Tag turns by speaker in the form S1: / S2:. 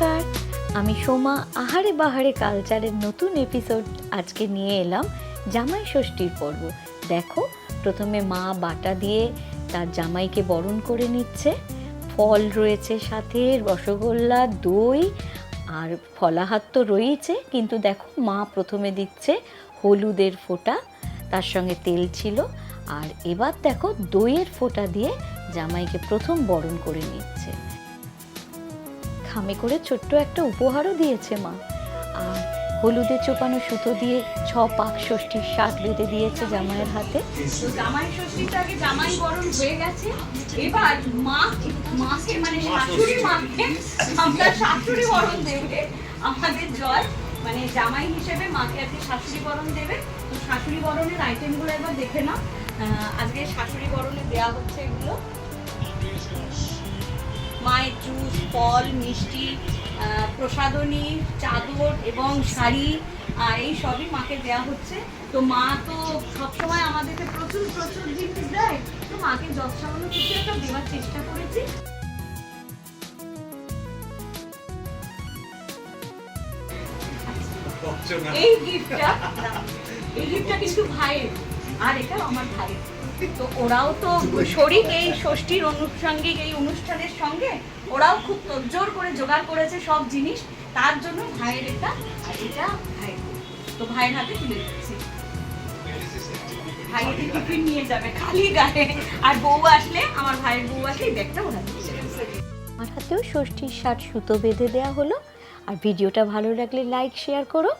S1: নমস্কার, আমি সোমা। আহারে বাহারে কালচারের নতুন এপিসোড আজকে নিয়ে এলাম জামাই ষষ্ঠীর পর্ব। দেখো, প্রথমে মা বাটা দিয়ে তার জামাইকে বরণ করে নিচ্ছে। ফল রয়েছে সাথে, রসগোল্লা, দই, আর ফলাহার তো রয়েছে, কিন্তু দেখো মা প্রথমে দিচ্ছে হলুদের ফোঁটা, তার সঙ্গে তেল ছিল। আর এবার দেখো দইয়ের ফোঁটা দিয়ে জামাইকে প্রথম বরণ করে নিচ্ছে। খামে করে ছোট্ট একটা উপহারও দিয়েছে মা। আর হলুদে চোপানো সুতো দিয়ে ছ পাক ষষ্ঠীর শাক বেঁধে দিয়েছে জামাইয়ের হাতে।
S2: জামাই ষষ্ঠীটা আগে জামাই বরণ হয়ে গেছে। এবার মা মাকে মানে শাশুড়ি মাকে আমরা শাশুড়ি বরণ দেবে। আমাদের জয় মানে জামাই হিসেবে মাকে আজকে শাশুড়ি বরণ দেবে। তো শাশুড়ি বরণের আইটেমগুলো একবার দেখে আহ, আজকে শাশুড়ি বরণে দেওয়া হচ্ছে মায়ের জুস ফল মিষ্টি প্রসাদনী চাদর এবং শাড়ি আর এই সবই মাকে দেওয়া হচ্ছে। তো মা তো সবসময় আমাদেরকে প্রচুর প্রচুর জিনিস দেয়। তো মাকে যত সামান্য কিছু একটা দেওয়ার চেষ্টা করেছি। এই গিফটটা এই গিফটটা কিন্তু ভাইয়ের। আর এটা আমার ভাইয়ের তো ওরাও তো শরিক এই ষষ্ঠীর অনুষঙ্গিক এই অনুষ্ঠানের সঙ্গে, ওরাও খুব জোর করে জোগাড় করেছে সব জিনিস, তার জন্য ভাইয়ের এটা, আর এটা ভাইয়ের তো ভাইয়ের হাতে তুলে দিচ্ছি। ভাই টিফিন নিয়ে যাবে খালি গায়ে। আর বউ আসলে, আমার ভাইয়ের বউ আসলে ব্যাগটা ওরা
S1: আমার হাতেও ষষ্ঠীর শার্ট সুতো বেঁধে দেওয়া হলো। আর ভিডিওটা ভালো লাগলে লাইক শেয়ার করো।